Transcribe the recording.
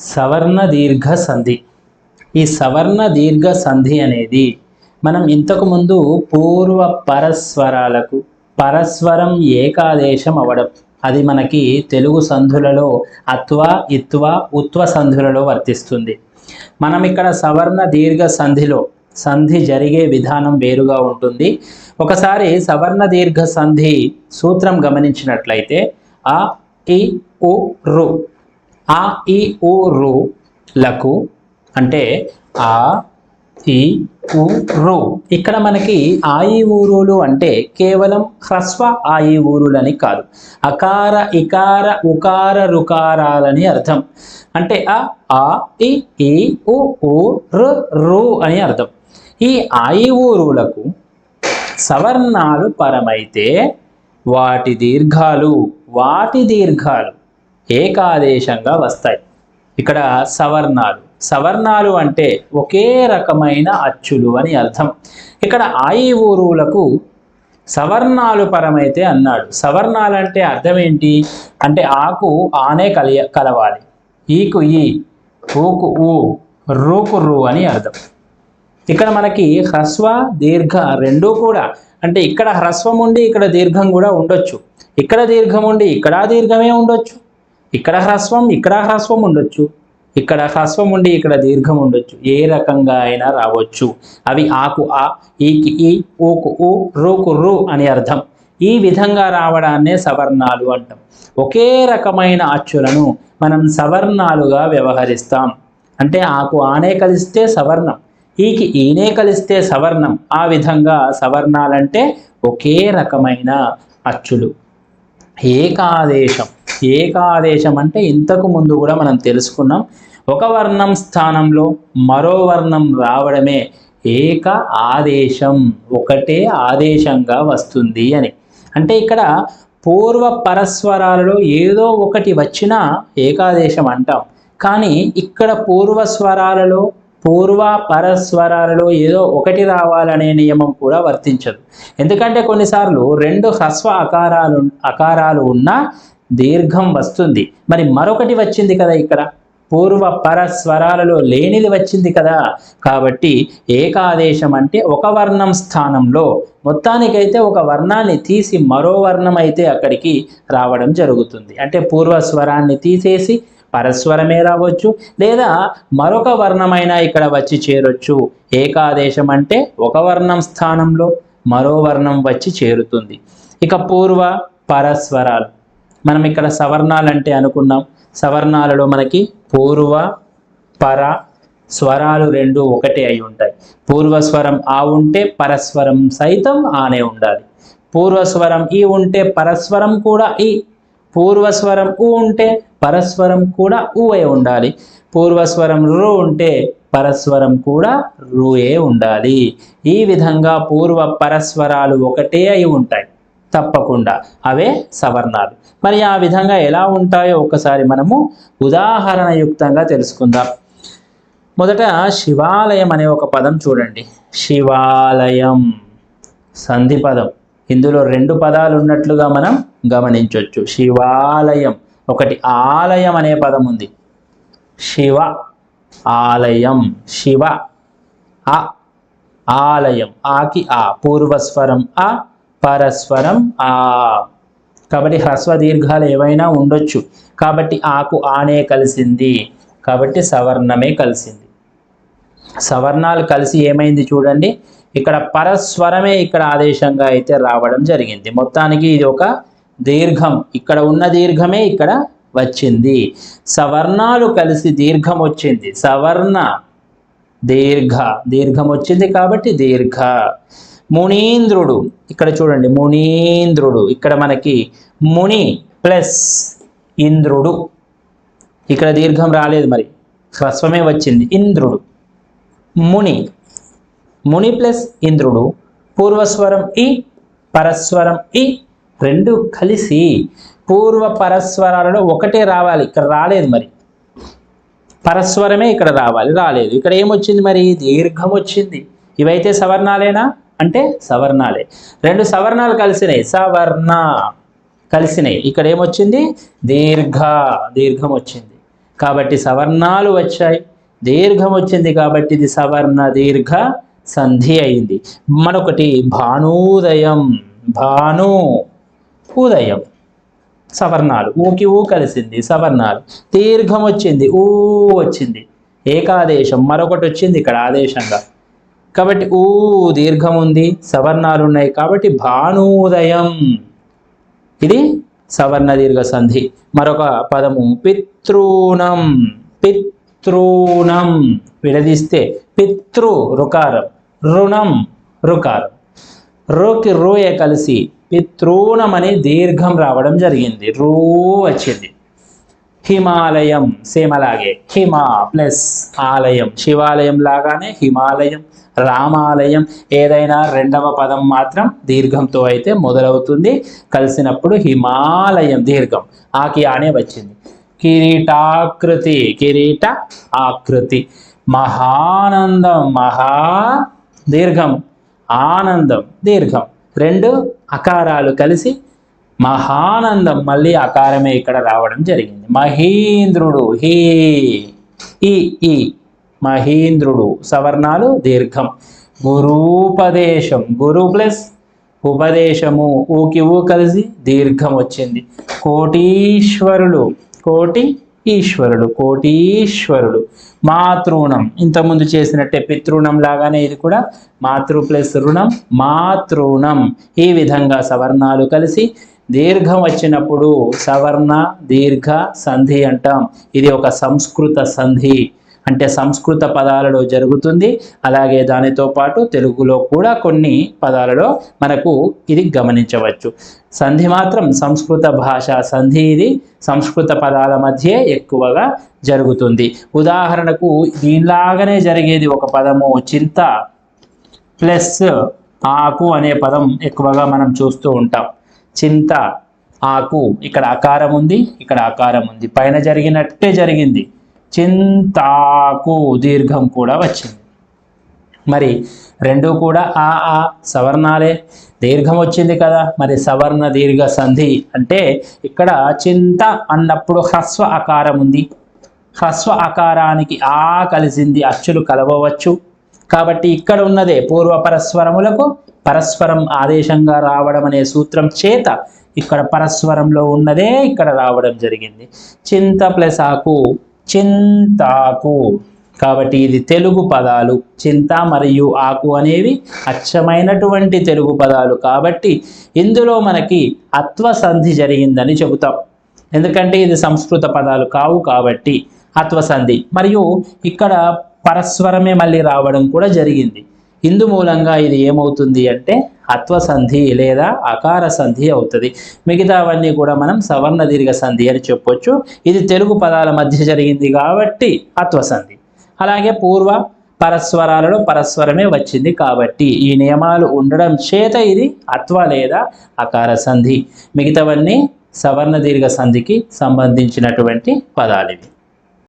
సవర్ణ దీర్ఘ సంధి ఈ సవర్ణ దీర్ఘ సంధి అనేది మనం ఇంతకుముందు పూర్వ పరస్వరాలకు పరస్వరం ఏకాదేశం అవడం. అది మనకి తెలుగు సంధులలో అత్వ ఇత్వ ఉత్వ సంధులలో వర్తిస్తుంది. మనం ఇక్కడ సవర్ణ దీర్ఘ సంధిలో సంధి జరిగే విధానం వేరుగా ఉంటుంది. ఒకసారి సవర్ణ దీర్ఘ సంధి సూత్రం గమనించినట్లయితే ఆ ఇ ఉ రు ఆ ఈ ఓ రు లకు అంటే ఆ ఈ ఉ రో. ఇక్కడ మనకి ఆయి ఊరులు అంటే కేవలం హ్రస్వ ఆయి ఊరులని కాదు. అకార ఇకార ఉకార రుకారాలని అర్థం. అంటే ఆ ఆ ఇ ఈ ఉ ఊ రు రు అని అర్థం. ఈ ఆయి ఊరులకు సవర్ణాలు పరమైతే వాటి దీర్ఘాలు వాటి దీర్ఘాలు ఏకాదేశంగా వస్తాయి. ఇక్కడ సవర్ణాలు. సవర్ణాలు అంటే ఒకే రకమైన అచ్చులు అని అర్థం. ఇక్కడ ఆయి ఊరువులకు సవర్ణాలు పరమైతే అన్నాడు. సవర్ణాలు అంటే అర్థం ఏంటి అంటే ఆకు ఆనే కలియ కలవాలి. ఈకు ఈ ఊకు ఊ రూకు రూ అని అర్థం. ఇక్కడ మనకి హ్రస్వ దీర్ఘ రెండూ కూడా. అంటే ఇక్కడ హ్రస్వం ఉండి ఇక్కడ దీర్ఘం కూడా ఉండొచ్చు. ఇక్కడ దీర్ఘం ఉండి ఇక్కడ దీర్ఘమే ఉండొచ్చు. ఇక్కడ హ్రస్వం ఇక్కడ హ్రస్వం ఉండొచ్చు. ఇక్కడ హ్రస్వం ఉండి ఇక్కడ దీర్ఘం ఉండొచ్చు. ఏ రకంగా అయినా రావచ్చు. అవి ఆకు ఆ ఈకి ఈ ఊకు ఊ రూకు రు అని అర్థం. ఈ విధంగా రావడాన్నే సవర్ణాలు అంటాం. ఒకే రకమైన అచ్చులను మనం సవర్ణాలుగా వ్యవహరిస్తాం. అంటే ఆకు ఆనే కలిస్తే సవర్ణం ఈకి ఈనే కలిస్తే సవర్ణం. ఆ విధంగా సవర్ణాలంటే ఒకే రకమైన అచ్చులు. ఏకాదేశం. ఏకాదేశం అంటే ఇంతకు ముందు కూడా మనం తెలుసుకున్నాం. ఒక వర్ణం స్థానంలో మరో వర్ణం రావడమే ఏక ఆదేశం ఒకటే ఆదేశంగా వస్తుంది అని. అంటే ఇక్కడ పూర్వ పరస్వరాలలో ఏదో ఒకటి వచ్చినా ఏకాదేశం అంటాం. కానీ ఇక్కడ పూర్వస్వరాలలో పూర్వ పరస్వరాలలో ఏదో ఒకటి రావాలనే నియమం కూడా వర్తించదు. ఎందుకంటే కొన్నిసార్లు రెండు హ్రస్వ అకారాలు అకారాలు ఉన్నా దీర్ఘం వస్తుంది. మరి మరొకటి వచ్చింది కదా ఇక్కడ? పూర్వ పరస్వరాలలో లేనిది వచ్చింది కదా? కాబట్టి ఏకాదేశం అంటే ఒక వర్ణం స్థానంలో మొత్తానికైతే ఒక వర్ణాన్ని తీసి మరో వర్ణం అయితే అక్కడికి రావడం జరుగుతుంది. అంటే పూర్వ స్వరాన్ని తీసేసి పరస్వరమే రావచ్చు లేదా మరొక వర్ణమైనా ఇక్కడ వచ్చి చేరొచ్చు. ఏకాదేశం అంటే ఒక వర్ణం స్థానంలో మరో వర్ణం వచ్చి చేరుతుంది. ఇక పూర్వ పరస్వరాలు. మనం ఇక్కడ సవర్ణాలు అంటే అనుకున్నాం. సవర్ణాలలో మనకి పూర్వ పర స్వరాలు రెండు ఒకటే అయి ఉంటాయి. పూర్వస్వరం ఆ ఉంటే పరస్వరం సైతం ఆనే ఉండాలి. పూర్వస్వరం ఈ ఉంటే పరస్వరం కూడా ఈ. పూర్వస్వరం ఉ ఉంటే పరస్వరం కూడా ఊ అయి ఉండాలి. పూర్వస్వరం రు ఉంటే పరస్వరం కూడా రుయే ఉండాలి. ఈ విధంగా పూర్వ పరస్వరాలు ఒకటే అయి ఉంటాయి. తప్పకుండా. అవే సవర్ణాలు. మరి ఆ విధంగా ఎలా ఉంటాయో ఒకసారి మనము ఉదాహరణయుక్తంగా తెలుసుకుందాం. మొదట శివాలయం అనే ఒక పదం చూడండి. శివాలయం సంధి పదం. ఇందులో రెండు పదాలు ఉన్నట్లుగా మనం గమనించవచ్చు శివాలయం ఒకటి ఆలయం అనే పదం ఉంది. శివ ఆలయం. శివ ఆ ఆలయం. ఆకి ఆ. పూర్వస్వరం ఆ పరస్వరం ఆ కాబట్టి హ్రస్వ దీర్ఘాలు ఏవైనా ఉండొచ్చు. కాబట్టి ఆకు ఆనే కలిసింది. కాబట్టి సవర్ణమే కలిసింది. సవర్ణాలు కలిసి ఏమైంది చూడండి. ఇక్కడ పరస్వరమే ఇక్కడ ఆదేశంగా అయితే రావడం జరిగింది. మొత్తానికి ఇది ఒక దీర్ఘం. ఇక్కడ ఉన్న దీర్ఘమే ఇక్కడ వచ్చింది. సవర్ణాలు కలిసి దీర్ఘం వచ్చింది. సవర్ణ దీర్ఘ. దీర్ఘం వచ్చింది కాబట్టి దీర్ఘ. మునీంద్రుడు. ఇక్కడ చూడండి మునీంద్రుడు. ఇక్కడ మనకి ముని ప్లస్ ఇంద్రుడు. ఇక్కడ దీర్ఘం రాలేదు మరి. హ్రస్వమే వచ్చింది. ఇంద్రుడు. ముని. ముని ప్లస్ ఇంద్రుడు. పూర్వస్వరం ఇ పరస్వరం ఇ రెండు కలిసి పూర్వ పరస్వరాలలో ఒకటే రావాలి. ఇక్కడ రాలేదు మరి. పరస్వరమే ఇక్కడ రావాలి. రాలేదు. ఇక్కడ ఏమొచ్చింది మరి? దీర్ఘం వచ్చింది. ఇవైతే సవర్ణాలేనా? అంటే సవర్ణాలే. రెండు సవర్ణాలు కలిసినాయి. సవర్ణ కలిసినాయి. ఇక్కడ ఏమొచ్చింది? దీర్ఘ దీర్ఘం వచ్చింది. కాబట్టి సవర్ణాలు వచ్చాయి. దీర్ఘం వచ్చింది కాబట్టి ఇది సవర్ణ దీర్ఘ సంధి అయింది. మరొకటి భానూదయం భాను ఉదయం. సవర్ణాలు. ఊకి ఊ కలిసింది సవర్ణాలు. దీర్ఘం వచ్చింది ఊ వచ్చింది. ఏకాదేశం. మరొకటి వచ్చింది ఇక్కడ ఆదేశంగా. కాబట్టి ఊ దీర్ఘం ఉంది సవర్ణాలు ఉన్నాయి కాబట్టి భానూదయం. ఇది సవర్ణ దీర్ఘ సంధి. మరొక పదము పితృణం పితృణం విడదీస్తే పితృ రుకారం రుణం రుకారం. రోకి రోయే కలిసి పితృణం అని దీర్ఘం రావడం జరిగింది. రూ వచ్చింది. హిమాలయం సేమ్ అలాగే హిమా ప్లస్ ఆలయం. శివాలయం లాగానే హిమాలయం రామాలయం ఏదైనా రెండవ పదం మాత్రం దీర్ఘంతో అయితే మొదలవుతుంది. కలిసినప్పుడు హిమాలయం దీర్ఘం. ఆకి అనే వచ్చింది. కిరీటాకృతి కిరీట ఆకృతి. మహానందం మహా దీర్ఘం. ఆనందం దీర్ఘం. రెండు అకారాలు కలిసి మహానందం మళ్ళీ అకారమే ఇక్కడ రావడం జరిగింది. మహీంద్రుడు హీ ఈ. మహీంద్రుడు. సవర్ణాలు దీర్ఘం. గురూపదేశం. గురు ప్లస్ ఉపదేశము. ఊకి ఊ కలిసి దీర్ఘం వచ్చింది. కోటీశ్వరుడు కోటి ఈశ్వరుడు. కోటీశ్వరుడు. మాతృణం. ఇంతకుముందు చేసినట్టే పితృణం లాగానే ఇది కూడా. మాతృ ప్లస్ రుణం మాతృణం. ఈ విధంగా సవర్ణాలు కలిసి దీర్ఘం వచ్చినప్పుడు సవర్ణ దీర్ఘ సంధి అంటాం. ఇది ఒక సంస్కృత సంధి. అంటే సంస్కృత పదాలలో జరుగుతుంది. అలాగే దానితో పాటు తెలుగులో కూడా కొన్ని పదాలలో మనకు ఇది గమనించవచ్చు. సంధి మాత్రం సంస్కృత భాష సంధి ఇది. సంస్కృత పదాల మధ్య ఎక్కువగా జరుగుతుంది. ఉదాహరణకు దీనిలాగానే జరిగేది ఒక పదము చింత ప్లస్ ఆకు అనే పదం ఎక్కువగా మనం చూస్తూ ఉంటాం. చింత ఆకు ఇక్కడ ఆకారం ఉంది ఇక్కడ ఆకారం ఉంది. పైన జరిగినట్టే జరిగింది. చింతాకు దీర్ఘం కూడా వచ్చింది. మరి రెండు కూడా ఆ ఆ సవర్ణాలే. దీర్ఘం వచ్చింది కదా మరి సవర్ణ దీర్ఘ సంధి అంటే ఇక్కడ చింత అన్నప్పుడు హ్రస్వ ఆకారం ఉంది. హ్రస్వ ఆకారానికి ఆ కలిసింది అచ్చులు కలవవచ్చు. కాబట్టి ఇక్కడ ఉన్నదే పూర్వ పరస్వరములకు పరస్పరం ఆదేశంగా రావడం అనే సూత్రం చేత ఇక్కడ పరస్వరంలో ఉన్నదే ఇక్కడ రావడం జరిగింది. చింత ప్లస్ ఆకు చింతాకు. కాబట్టి ఇది తెలుగు పదాలు. చింత మరియు ఆకు అనేవి అచ్చమైనటువంటి తెలుగు పదాలు. కాబట్టి ఇందులో మనకి అత్వ సంధి జరిగిందని చెబుతాం. ఎందుకంటే ఇది సంస్కృత పదాలు కావు కాబట్టి అత్వసంధి. మరియు ఇక్కడ పరస్వరమే మళ్ళీ రావడం కూడా జరిగింది. ఇందు మూలంగా ఇది ఏమవుతుంది అంటే అత్వసంధి లేదా అకార సంధి అవుతుంది. మిగతావన్నీ కూడా మనం సవర్ణ దీర్ఘ సంధి అని చెప్పొచ్చు. ఇది తెలుగు పదాల మధ్య జరిగింది కాబట్టి అత్వసంధి. అలాగే పూర్వ పరస్వరాలలో పరస్వరమే వచ్చింది కాబట్టి ఈ నియమాలు ఉండడం చేత ఇది అత్వ లేదా అకార సంధి. మిగతావన్నీ సవర్ణ దీర్ఘ సంధికి సంబంధించినటువంటి పదాలు ఇవి.